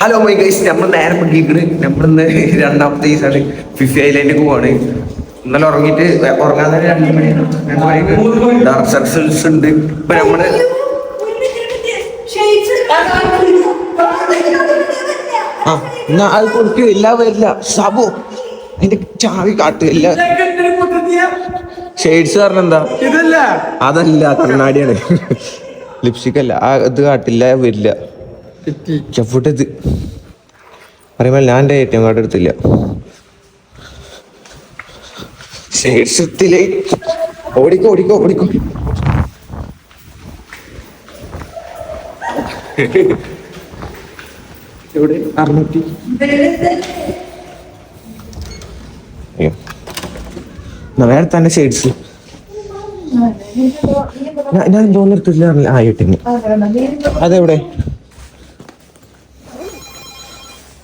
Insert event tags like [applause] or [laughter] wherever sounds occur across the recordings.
Hello my guys നമ്മൾ നേരെ പറ്റിക്കണ് നമ്മളിന്ന് രണ്ടാമത്തെ ദിവസമാണ് ഫിഫി ഐലൻഡിലേക്ക് പോവാണ്. ഇന്നലെ ഉറങ്ങിയിട്ട് ഉറങ്ങാൻ തന്നെ രണ്ട് മണി. രണ്ട് മണിക്ക് ഡാർക്ക് സർക്കിൾസ് ഉണ്ട്. ഇപ്പൊ നമ്മൾ ആ എന്നാ അത് കൊടുക്ക് എല്ലാം വരില്ല സബോ അതിന്റെ ചാവി കാട്ട്. എല്ലാ ഷെയ്ഡ്സ് പറഞ്ഞ എന്താ? ഇതല്ല. അതല്ല കണ്ണാടിയാണ്. [laughs] ലിപ്സ്റ്റിക് അല്ല. ആ ഇത് കാട്ടില്ല വരില്ല. ചഫുട്ട് ഇത് പറയുമ്പോൾ ഞാൻ എന്റെ എ ടി എം കാർഡ് എടുത്തില്ല. ശേഷത്തിലെ ഓടിക്കോ ഓടിക്കോ ഓടിക്കോ. എവിടെ? അറുന്നൂറ്റി അയ്യോ. എന്നാ വേറെ തന്നെ ഷെയ്ഡ്സ് ഞാൻ ഞാൻ എന്തോന്ന് എടുത്തില്ല പറഞ്ഞില്ല. ആ എട്ടിന് അതെവിടെ?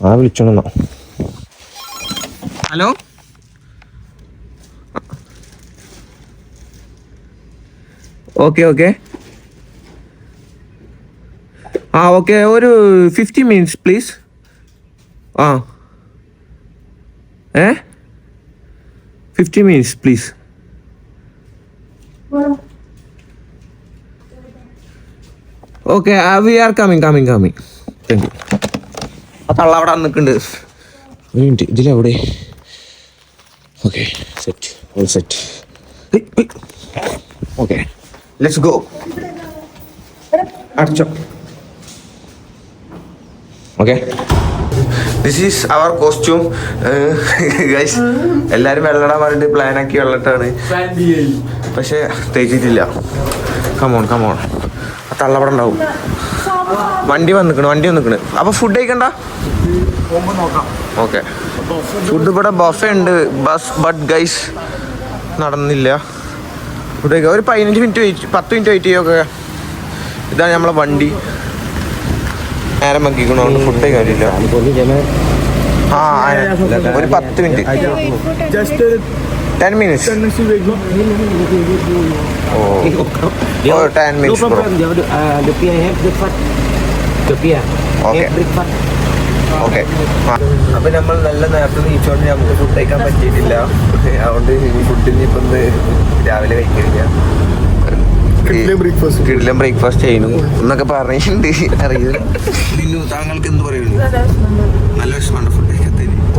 ആ വിളിച്ചോണെന്നോ ഹലോ? Okay okay. ആ ഓക്കെ ഒരു ഫിഫ്റ്റി മിനിറ്റ്സ് പ്ലീസ് ആ. ഏ? Fifty minutes please okay we are coming coming coming thank you ആ തള്ള അവിടെ നിൽക്കുന്നുണ്ട്. ഒരു minute ഇതിലെവിടെ okay set all set okay. Let's go അടച്ചോ. Okay. This is our costume guys എല്ലാവരും വെള്ളടാൻ പറഞ്ഞിട്ട് പ്ലാൻ ആക്കി വെള്ളട്ടാണ്. പക്ഷെ തേച്ചിട്ടില്ല കമോൺ കമോൺ ആ തള്ളവിടെ ഉണ്ടാവും. വണ്ടി വന്നിക്കണ് വണ്ടി വന്നിക്കണ്. അപ്പൊ ഫുഡ് കഴിക്കണ്ട? ഓക്കെ ഫുഡ് ഇവിടെ ബഫേ ഉണ്ട്. ബസ് ബട്ട് ഗൈസ് നടന്നില്ല. ഫുഡ് ഒരു പതിനഞ്ച് മിനിറ്റ് വെയിറ്റ് പത്ത് മിനിറ്റ് വെയിറ്റ് ചെയ്യൊക്കെ. ഇതാണ് നമ്മളെ വണ്ടി. നേരം മക്കിക്കണോണ്ട് ഫുഡ് കഴിക്കില്ല ആ ആ, ഒരു പത്ത് minute just ten minutes oh ten Oh, okay. അപ്പൊ നമ്മൾ നല്ല നേരത്തെ നീച്ചോണ്ട് നമുക്ക് ഫുഡ് കഴിക്കാൻ പറ്റിയിട്ടില്ല. അതുകൊണ്ട് ഫുഡിൽ ഇപ്പൊ രാവിലെ breakfast. കിടിലം ബ്രേക്ക്ഫാസ്റ്റ് ചെയ്യുന്നു എന്നൊക്കെ പറഞ്ഞിട്ടുണ്ട്. അറിയില്ല. പിന്നെ താങ്കൾക്ക് എന്ത് പറയുന്നു? നല്ല ഫുഡ്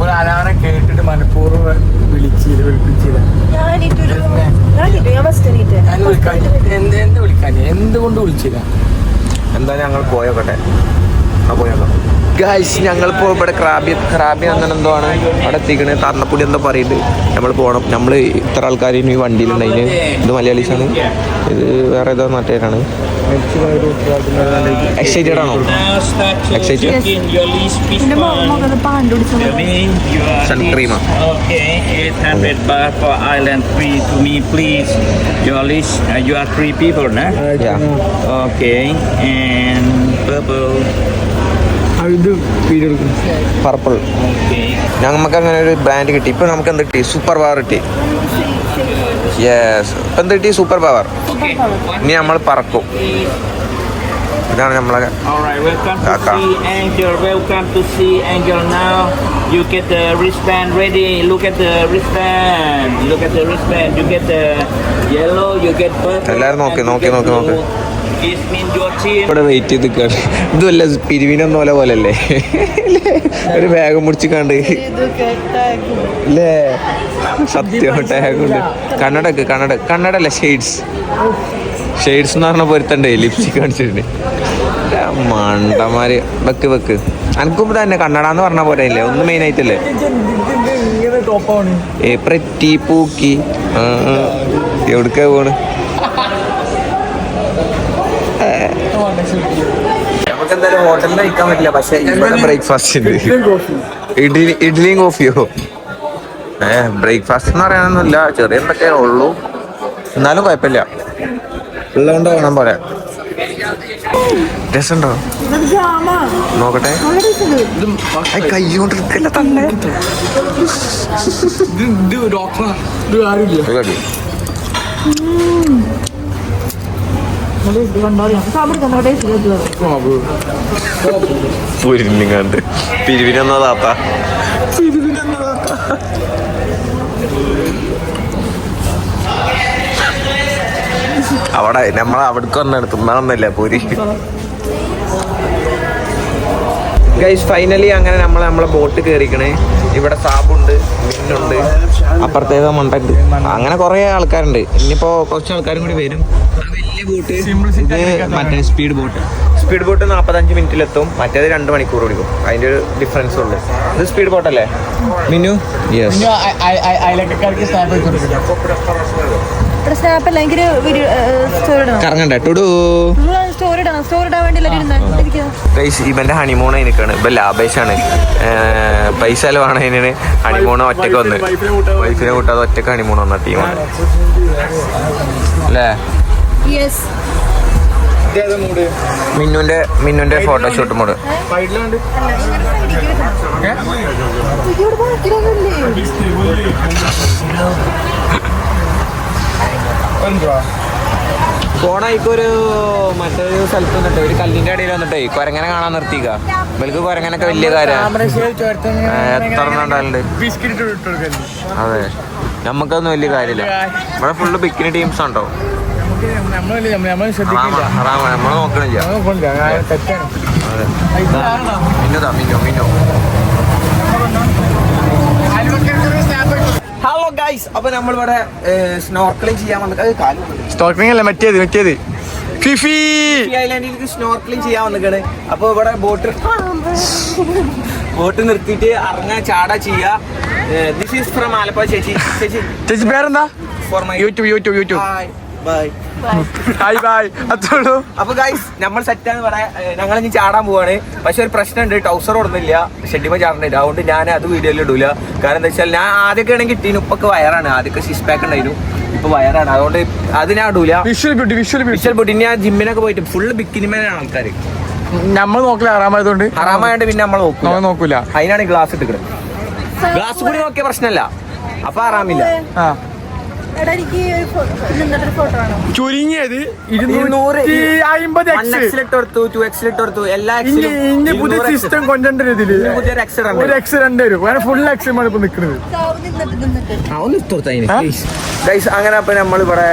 ഒരു അലാറം കേട്ടിട്ട് മനഃപൂർവം വിളിപ്പിച്ചില്ല എന്ത് വിളിക്കാൻ? എന്തുകൊണ്ട് വിളിച്ചില്ല? എന്താ ഞങ്ങൾ പോയോക്കട്ടെ. ആ പോയോക്കാം. ഗായ്സ് ഞങ്ങളിപ്പോൾ ഇവിടെ ക്രാബി ക്രാബി അങ്ങനെ എന്തോ ആണ് അവിടെ എത്തിക്കണ് തന്നപ്പൊടി എന്തോ പറയുന്നുണ്ട് നമ്മൾ പോകണം നമ്മൾ ഇത്ര ആൾക്കാർ ഇനി വണ്ടിയിലുണ്ടായിന് ഇത് മലയാളീസാണ് ഇത് വേറെ ഏതോ നാട്ടുകാരാണ് എക്സൈറ്റഡ് ആണോ Now start to Excited? check in your list fish എന്റെ one. മകന് പാണ്ട് പിടിച്ചത് Yummy, you are Sun list- cream, ah. Okay, 800 baht for island three to me, please. Your list, uh, you are three people, nah? Okay, and purple. ഇത് purple. നമുക്ക് അങ്ങനെ ഒരു brand കിട്ടി ഇപ്പൊ നമുക്ക് എന്ത് കിട്ടി സൂപ്പർ പവർ കിട്ടി യെസ് ഇപ്പൊ എന്ത് കിട്ടി സൂപ്പർ പവർ ഇനി നമ്മൾ പറക്കും ഇതാണ് നമ്മളെ now. You get the wristband ready. Look at the wristband. Look at the wristband. You get the yellow. You get purple. എല്ലാരും നോക്ക്, നോക്ക്, നോക്ക്, നോക്ക്. ഇവിടെ വെയിറ്റ് ചെയ്ത് നിൽക്കുകയാണ് ഇതുമല്ല പിരിവിനൊന്നും പോലെ പോലെ അല്ലേ ഒരു ബാഗ് മുടിച്ചിക്കാണ്ട് അല്ലേ സത്യം ടാഗുണ്ട് കണ്ണടക്ക് കണ്ണട കണ്ണടല്ല ഷെയ്ഡ്സ് ഷെയ്ഡ്സ് എന്ന് പറഞ്ഞ പൊരുത്തണ്ടേ? ലിപ്സ്റ്റിക് കാണിച്ചിട്ടുണ്ട്. മണ്ടമാര് വെക്ക് വെക്ക്. എനിക്കും തന്നെ കണ്ണട എന്ന് പറഞ്ഞ പോലെ അല്ലേ ഒന്ന് മെയിൻ ആയിട്ടല്ലേ? ഏ പ്രറ്റി പൂക്കി. പോണ്? നമുക്ക് എന്തായാലും ഹോട്ടലിൽ നിൽക്കാൻ പറ്റില്ല. പക്ഷെ ഇവിടെ ബ്രേക്ക്ഫാസ്റ്റ് ഉണ്ട്. ഇഡ്ഡലി ഇഡ്ഡലിയും കോഫിയോ ഏ ബ്രേക്ക്ഫാസ്റ്റ് എന്ന് പറയാനൊന്നുമില്ല. ചെറിയ എന്തൊക്കെ ഉള്ളൂ. എന്നാലും കുഴപ്പമില്ല. ഉള്ളതുകൊണ്ട് വേണം പോലെ. രസമുണ്ടോ? നോക്കട്ടെ. കൈ കൊണ്ട് എടുക്കല്ല തന്നെ ഡോക്ടർ ആരുമില്ല. പുരിഞ്ഞിങ്ങാണ്ട് പിരിവിനെന്നാ താത്ത പിരിവിനെന്നാ താത്ത? അവിടെ നമ്മൾ അവിടേക്ക് പൂരി? ഗൈസ് ഫൈനലി അങ്ങനെ നമ്മൾ നമ്മളെ ബോട്ട് കയറിക്കണേ ഇവിടെ സാബുണ്ട് മിന്നുണ്ട്. അപ്പുറത്തേത് മണ്ടുണ്ട്. അങ്ങനെ കുറെ ആൾക്കാരുണ്ട്. ഇനിയിപ്പോ കുറച്ച് ആൾക്കാരും കൂടി വരും. വലിയ ബോട്ട് ഇത് മറ്റേ സ്പീഡ് ബോട്ട് സ്പീഡ് ബോട്ട് നാൽപ്പത്തഞ്ച് മിനിറ്റിലെത്തും. മറ്റേത് രണ്ട് മണിക്കൂർ പിടിക്കും. അതിന്റെ ഒരു ഡിഫറൻസ് ഉള്ളു. ഇത് സ്പീഡ് ബോട്ട് അല്ലേ? മിനു യെസ് കറങ്ങണ്ടേ. സ്റ്റോറി ഇടണം സ്റ്റോർ ഇടാൻ വേണ്ടി ഇവന്റെ ഹണിമൂൺ പൈസ ചെലവാണ് അതിന് ഹണിമൂൺ ഒറ്റയ്ക്ക് വന്ന്. വൈഫിനെ കൂട്ടാതെ ഒറ്റയ്ക്ക് ഹണിമൂൺ വന്ന ടീമാണ് അല്ലേ? യെസ് മിന്നുന്റെ മിന്നുന്റെ ഫോട്ടോഷൂട്ട് മോഡ്. സൈഡിലുണ്ട് എന്തുവാ ഒരു മറ്റൊരു സ്ഥലത്ത് വന്നിട്ട് ഒരു കല്ലിന്റെ അടിയിൽ വന്നിട്ടേ കൊരങ്ങനെ കാണാൻ നിർത്തിക്ക ഇവർക്ക് കൊരങ്ങനൊക്കെ വലിയ കാര്യം. എത്ര ഉണ്ടാകലുണ്ട് അതെ. നമുക്കൊന്നും വലിയ കാര്യമില്ല. ഇവിടെ ഫുള്ള് ബിക്കിനി ടീംസ് ഉണ്ടോ? നമ്മൾ നോക്കണില്ല. മിന്നു മിന്നു. ഹലോ ഗൈസ് അപ്പൊ നമ്മളിവിടെ സ്നോർക്കലിംഗ് ചെയ്യാൻ വന്നിട്ട് കാലം സ്റ്റോക്കിംഗ് അല്ല? മറ്റേത് മറ്റേത്. ഫിഫി! ഐലാൻഡിലേക്ക് സ്നോർക്കലിംഗ് ചെയ്യാൻ വന്നിക്കാണ്. അപ്പൊ ഇവിടെ ബോട്ട് ബോട്ട് നിർത്തിയിട്ട് ഇറങ്ങാ ചാടാ ചെയ്യാ. ദിസ് ഈസ് ഫ്രം ആലപ്പുഴ ചേച്ചി. ചേച്ചി. ചേച്ചി പേരെന്താ? YouTube YouTube YouTube bye bye അത്രയുള്ളൂ. അപ്പൊ ഗൈസ് നമ്മൾ സെറ്റാന്ന് പറയാം ഞങ്ങൾ ഇനി ചാടാൻ പോവാണ്. പക്ഷെ ഒരു പ്രശ്നം ഉണ്ട് ടൗസർ ഓടുന്നില്ല ഷെഡിമ ചാടണില്ല. അതുകൊണ്ട് ഞാൻ അത് വീഡിയോയിൽ ഇടൂല. കാരണം എന്താ വെച്ചാൽ ഞാൻ ആദ്യമൊക്കെ ആണെങ്കിൽ കിട്ടീന്. ഇപ്പൊക്കെ വയറാണ്. ആദ്യമൊക്കെ സിക്സ് പാക്ക് ഉണ്ടായിരുന്നു. ഇപ്പൊ വയറാണ്. അതുകൊണ്ട് അത് ഞാൻ ഇടൂല. Visual beauty visual beauty visual beauty ഞാൻ ജിമ്മിനൊക്കെ പോയിട്ട് ഫുള്ള് ബിക്കിനിമേനാണ് ആൾക്കാർ നമ്മൾ നോക്കില്ല ആറാമായതുകൊണ്ട് ആറാമായതുകൊണ്ട് പിന്നെ നമ്മൾ നോക്കും നോക്കൂല. അതിനാണ് ഗ്ലാസ് ഇട്ടിക്കുന്നത് ഗ്ലാസ് കൂടി നോക്കിയ പ്രശ്നമല്ല അപ്പൊ ആറാമില്ല ആ. ചുരുങ്ങിയത് ഇനി പുതിയ സിസ്റ്റം കൊണ്ടുവരേണ്ട ഇതിൽ? ഒരു എക്സ് രണ്ട് വരും ഫുൾ എക്സിമാണ് ആണ് ഇപ്പൊ നിൽക്കുന്നത് സാവ് നിന്നിട്ട് നിന്നിട്ട് ഗൈസ് അങ്ങനെ അപ്പൊ നമ്മൾ ഇവിടെ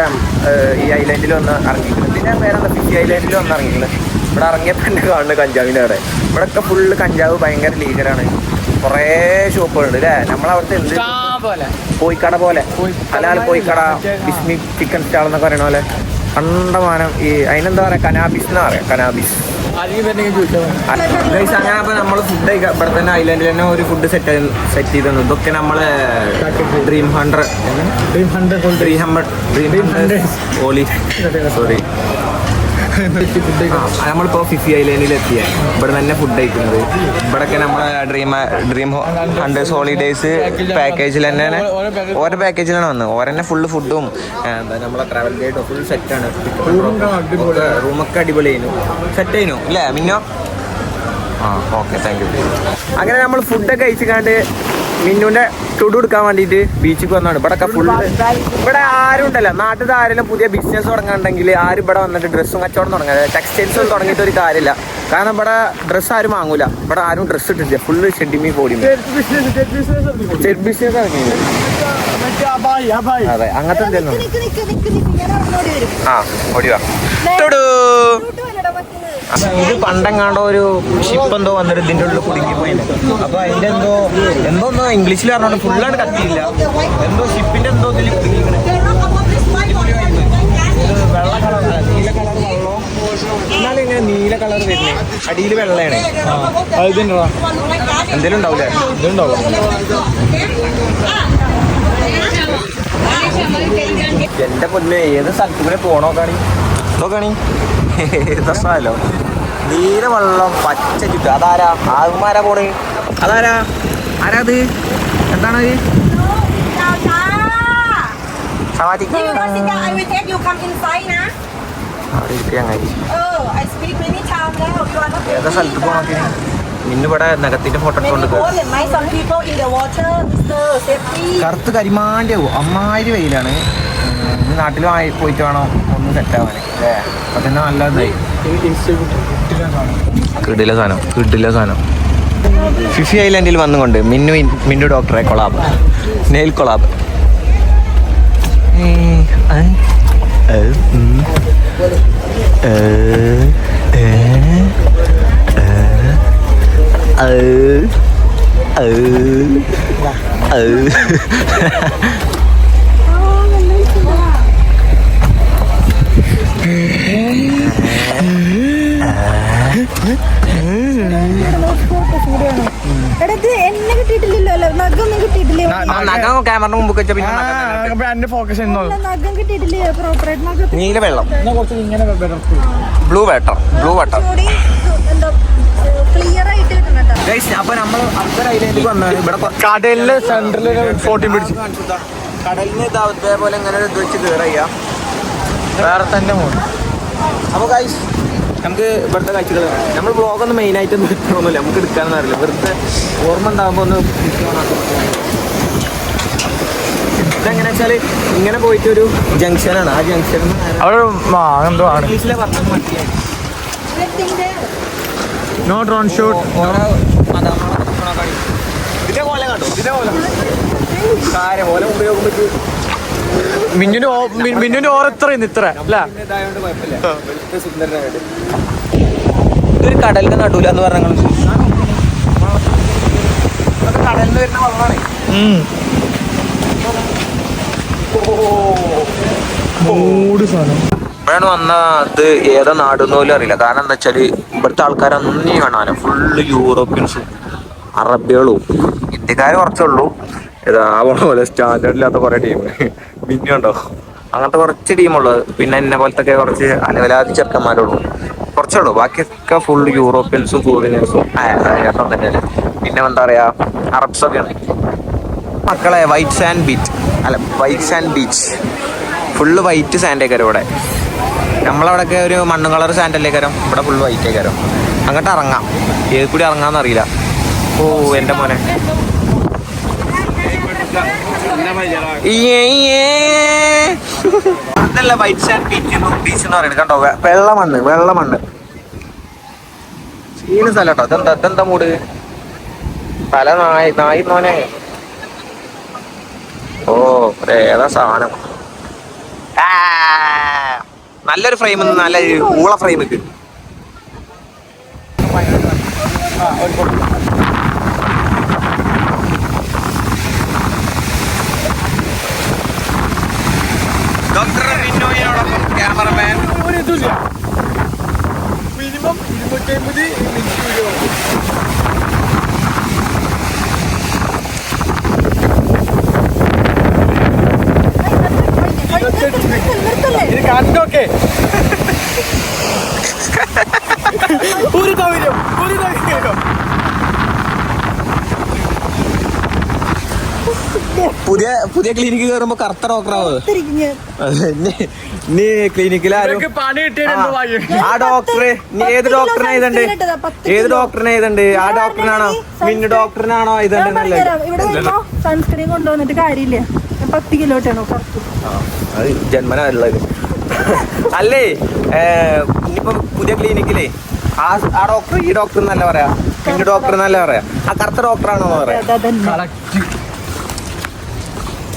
ഈ ഐലൻഡിൽ ഒന്ന് ഇറങ്ങിയിട്ടുണ്ട്. പിന്നെ വേറെ എന്താ ഫിഷി ഐലൻഡിൽ ഒന്ന് ഇറങ്ങിയിട്ടുണ്ട്. ഇവിടെ ഇറങ്ങിയപ്പോൾ തന്നെ കാണുന്നത് കഞ്ചാവിന്റെ അവിടെ. ഇവിടെ ഒക്കെ ഫുള്ള് കഞ്ചാവ് ഭയങ്കര ലീഗലാണ് കുറേ ഷോപ്പുകളുണ്ട് അല്ലേ നമ്മളവിടുത്തെ എന്ത് പോയിക്കട പോലെ. ഹലാൽ പോയിക്കട ബിസ്മി ചിക്കൻ സ്റ്റാൾ എന്നൊക്കെ പറയണ പോലെ കണ്ടമാനം ഈ അതിനെന്താ പറയാ കനാബിസ് എന്നാ പറയാ കനാബിസ് അങ്ങനെ അപ്പൊ നമ്മൾ ഫുഡ് ഇവിടെ തന്നെ ഐലൻഡിൽ തന്നെ ഒരു ഫുഡ് സെറ്റ് സെറ്റ് ചെയ്തു ഇതൊക്കെ നമ്മളെ dream hundred dream hundred dream hundred ഓലി സോറി നമ്മളിപ്പോ ഫിഫി ഐലൻഡിൽ എത്തിയ ഇവിടെ തന്നെ ഫുഡ് കഴിക്കുന്നത്. ഇവിടെയൊക്കെ നമ്മളെ ഡ്രീം ഡ്രീം ഹൺഡ്രസ് ഹോളിഡേയ്സ് പാക്കേജിൽ തന്നെ ഓരോ പാക്കേജിലാണ് വന്നത്. ഓരന്നെ ഫുള്ള് ഫുഡും നമ്മളെ ട്രാവൽ ഗൈഡും ഫുൾ സെറ്റാണ് റൂമൊക്കെ അടിപൊളിയായിരുന്നു സെറ്റ് ആയിരുന്നു. അല്ലേ മിന്നോ? ആ ഓക്കെ താങ്ക് യു അങ്ങനെ നമ്മൾ ഫുഡൊക്കെ കഴിച്ചിക്കാണ്ട് മിന്നുവിന്റെ ടുഡു എടുക്കാൻ വേണ്ടിയിട്ട് ബീച്ചിൽ വന്നാണ് ഇവിടെ ഫുള്ള് ഇവിടെ ആരും ഉണ്ടല്ലോ. നാട്ടിൽ ആരെങ്കിലും പുതിയ ബിസിനസ് തുടങ്ങാണ്ടെങ്കിൽ ആരും ഇവിടെ വന്നിട്ട് ഡ്രസ്സും കച്ചവടം തുടങ്ങാൻ ടെക്സ്റ്റൈൽസ് ഒന്നും തുടങ്ങിയിട്ട് ഒരു കാര്യമില്ല. കാരണം ഇവിടെ ഡ്രസ്സ് ആരും വാങ്ങൂല. ഇവിടെ ആരും ഡ്രസ്സ് ഇട്ടില്ല ഫുള്ള് ഷെഡിമി പോടി ബിസിനസ് അതെ അങ്ങനത്തെ എന്തെങ്കിലും ആ ഓടി വാ. ഇത് പണ്ടെങ്ങാണ്ടോ ഒരു ഷിപ്പ് എന്തോ വന്നിട്ട് ഇതിന്റെ ഉള്ളിൽ കുടുങ്ങി പോയിന് അപ്പൊ അതിന്റെ എന്തോ എന്തോ ഒന്നോ ഇംഗ്ലീഷിൽ പറഞ്ഞോണ്ട് ഫുള്ളായിട്ട് കത്തിയില്ല. എന്തോ ഷിപ്പിന്റെ എന്തോ ഇതിൽ കുടുങ്ങിക്കണ്. വെള്ള കളർ നീല കളർ വെള്ളവും എന്നാലും ഇങ്ങനെ നീല കളർ വരുന്നേ? അടിയിൽ വെള്ളയാണ്. എന്തേലും ഉണ്ടാവില്ലേ ഇതുണ്ടാവും. എന്റെ പൊന്നെ ഏത് സ്ഥലത്ത് കൂടെ പോണോ കാണി നോക്കാണി കാണി രസമല്ലോ നീല വെള്ളം പച്ച ചുറ്റും. അതാരാ? ആകുമാരാ പോണേ? അതാരാ? ആരാ അത്? എന്താണ്. അവിടെ Oh, ഏതാ സ്ഥലത്ത് ഇന്നിവിടെ നഖത്തിന്റെ ഫോട്ടോ. Safety. കറുത്ത് കരിമാന്റെ ആവും അമ്മായിരി വെയിലാണ്. നാട്ടിലും ആയി പോയിട്ട് വേണം ഒന്ന് സെറ്റ് ആവാൻ. അല്ലേ? അപ്പൊ തന്നെ നല്ലതായി. കിടില സാധനം കിടില സാധനം ഫിഫി ഐലൻഡിൽ വന്നുകൊണ്ട് മിന്നു മിന്നു ഡോക്ടറെ കൊളാബ് നെയിൽ കൊളാബ് എടാ നഖം ക്യാമറ മുമ്പ് വെച്ച പിന്നെ എന്റെ ഫോക്കസ് നീല വെള്ളം. ബ്ലൂ വാട്ടർ ബ്ലൂ വാട്ടർ അപ്പൊ നമ്മൾ അർദ്ധ ഐലൻഡിൽ വന്നാണ് ഇവിടെ കടലിലെ സെന്ററിൽ ഫോർട്ടീൻ പിടിച്ചു. കടലിന് ഇതാ ഇതേപോലെ ഇങ്ങനെ ഇത് വെച്ച് കയറിയ വേറെ തന്നെ പോകും അപ്പൊ ഗൈസ് നമുക്ക് ഇവിടുത്തെ കാഴ്ചകൾ നമ്മൾ ബ്ലോഗൊന്നും മെയിൻ ആയിട്ട് ഒന്നും എടുക്കണമെന്നില്ല നമുക്ക് എടുക്കാനൊന്നും അറിയില്ല. വെറുതെ ഓർമ്മ ഉണ്ടാകുമ്പോൾ ഒന്ന് ഇതെങ്ങനെ വെച്ചാൽ ഇങ്ങനെ പോയിട്ട് ഒരു ജംഗ്ഷനാണ്. ആ ജംഗ്ഷൻ എന്തോ ആണ്. ഇംഗ്ലീഷിലെ പറഞ്ഞത് മനസ്സിലായി ഇതിന്റെ നോ ഷൂട്ട്. ഇതിന്റെ പോലെ കണ്ടോ? ഇതിന്റെ പോലെ കാര്യം പോലെ ഉപയോഗം പറ്റി മിന്നുന് ഓ- മി- മിന്നുന് ഓർ ഇത്ര? ഇതൊരു കടലിന്റെ നടുവില എന്ന് പറഞ്ഞു കടലിന് വരുന്ന വെള്ളമാണ് മൂട് വന്ന ഇത് ഏതാ നാടെന്ന് പോലും അറിയില്ല. കാരണം എന്താ വെച്ചാൽ ഇവിടുത്തെ ആൾക്കാരൊന്നും കാണാനും ഫുള്ള് യൂറോപ്യൻസും അറബികളും ഇന്ത്യക്കാർ കുറച്ചുള്ളൂ പോണ പോലെ സ്റ്റാൻഡേർഡ് ഇല്ലാത്ത കുറെ ടീം മിന്നുണ്ടോ അങ്ങനത്തെ കുറച്ച് ടീമുള്ളത് പിന്നെ എന്നെ പോലത്തെ കുറച്ച് അലവലാതി ചെറുക്കന്മാരുള്ളൂ. കുറച്ചുള്ളൂ ബാക്കിയൊക്കെ ഫുൾ യൂറോപ്യൻസും ഫോറിനേഴ്സും പിന്നെ എന്താ പറയാ അറബ്സൊക്കെയാണ് മക്കളെ വൈറ്റ് സാൻഡ് ബീച്ച് അല്ല white sand beach full white സാൻഡേ കരം ഇവിടെ നമ്മളവിടെയൊക്കെ ഒരു മണ്ണും കളർ സാൻഡല്ലേ കരം ഇവിടെ ഫുള്ള് വൈറ്റേ കരം അങ്ങോട്ട് ഇറങ്ങാം. ഏത് കൂടി ഇറങ്ങാന്ന് അറിയില്ല. ഓ എന്റെ മോനെ. അതല്ല വൈറ്റ് സാൻഡ് ബീച്ച് ബീച്ച് എന്ന് പറയുന്നത്. കണ്ടോ വെള്ളമണ്ണ് വെള്ള മണ്ണ് വെള്ള മണ്ണ്. ചീന സ്ഥലം കേട്ടോ. ഇതെന്താ മൂട്? തല നായി നായി മോനെ. ഏതാ സാധനം? ആ, നല്ലൊരു ഫ്രെയിം നല്ല ഊള ഫ്രെയിം കിട്ടും ഡോക്ടർ ക്യാമറമാൻ മിനിമം ഇരുന്നൂറ്റി അമ്പത് നിർത്തല്ലേ ഇത് കണ്ടോക്കെ ഒരു തൗര്യം ഒരു തൗര്യം പുതിയ ക്ലിനിക്ക് കയറുമ്പോ കറുത്ത ഡോക്ടറാവ് നീ ക്ലിനിക്കിൽ ആരും ആ ഡോക്ടറെ നീ ഏത് ഡോക്ടറിനെ എഴുതണ്ട് ഏത് ഡോക്ടറിനെ എഴുതണ്ട് ആ ഡോക്ടറിനാണോ മിന്നു ഡോക്ടറിനാണോ ഞാൻ നല്ലത് സൺസ്ക്രീൻ കൊണ്ടുവന്നിട്ട് കാര്യമില്ല. പത്ത് കിലോട്ടാണോ ജന്മനല്ലത് അല്ലേ? ഇനിയിപ്പം ഇനിയിപ്പോ പുതിയ ക്ലിനിക്കിലേ ആ ആ ഡോക്ടർ ഈ ഡോക്ടർ എന്നല്ല പറയാ. മിന്നു ഡോക്ടർ എന്നല്ല പറയാ. ആ കറുത്ത ഡോക്ടറാണോ പറയാ.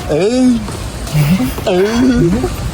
Eh. Eh.